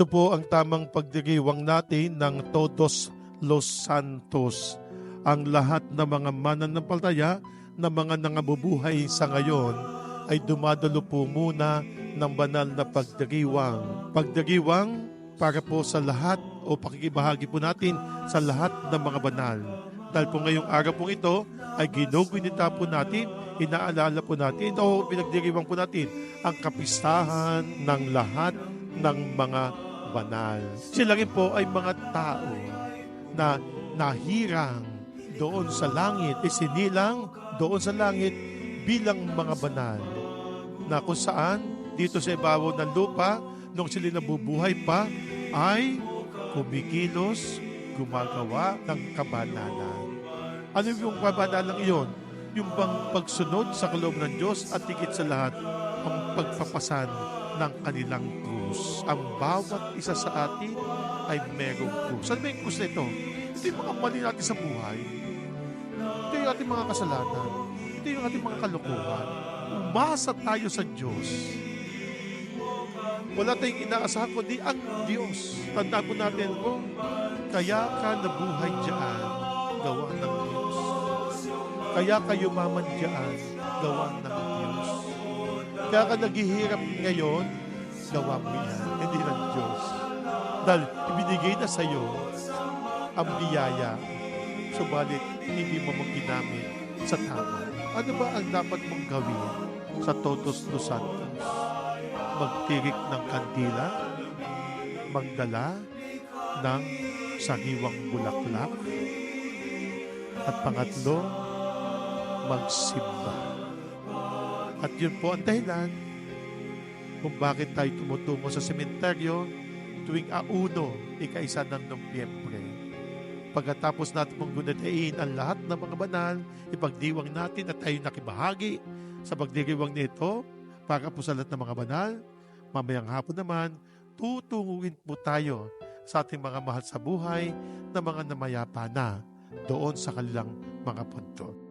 Ito po ang tamang pagdiriwang natin ng Todos Los Santos. Ang lahat ng mga mananampalataya na mga nangabubuhay sa ngayon ay dumadalo po muna ng banal na pagdiriwang. Pagdiriwang para po sa lahat o pakikibahagi po natin sa lahat ng mga banal. Dahil po ngayong araw po ito ay ginugunita po natin, inaalala po natin o pinagdiriwang po natin ang kapistahan ng lahat ng mga banal. Sila rin po ay mga tao na nahirang doon sa langit, isinilang doon sa langit bilang mga banal na kung saan dito sa ibabaw ng lupa nung sila nabubuhay pa ay kumikilos, gumagawa ng kabanalan. Ano yung kabanalan iyon? Yung bang pagsunod sa kaloob ng Diyos at higit sa lahat ang pagpapasan ng kanilang krus. Ang bawat isa sa atin ay merong krus. Ano ba yung krus na ito? Ito yung mga mali natin sa buhay. Ito yung ating mga kasalanan. Ito yung ating mga kalokohan. Umasa tayo sa Diyos. Wala tayong inaasahan kundi ang Diyos. Tandaan po natin po, kaya ka nabuhay dyan, gawa ng Diyos. Kaya ka yumaman dyan, gawa ng Diyos. Kaya ka naghihirap ngayon, gawa mo yan, hindi ng Diyos. Dahil ibinigay na sa iyo ang biyaya, subalit hindi mo maginamit sa tama. Ano ba ang dapat mong gawin sa Totos Los Santos? Magtirik ng kandila, magdala ng sariwang bulaklak, at pangatlo, magsimba. At yun po ang dahilan kung bakit tayo tumutungo sa sementeryo tuwing auno, ikaisa ng Nobyembre. Pagkatapos natin mong gunatain ang lahat ng mga banal, ipagdiwang natin at tayo nakibahagi sa pagdiriwang nito para po sa lahat ng mga banal. Mamayang hapon naman, tutunguin po tayo sa ating mga mahal sa buhay na mga namayapa na doon sa kanilang mga punto.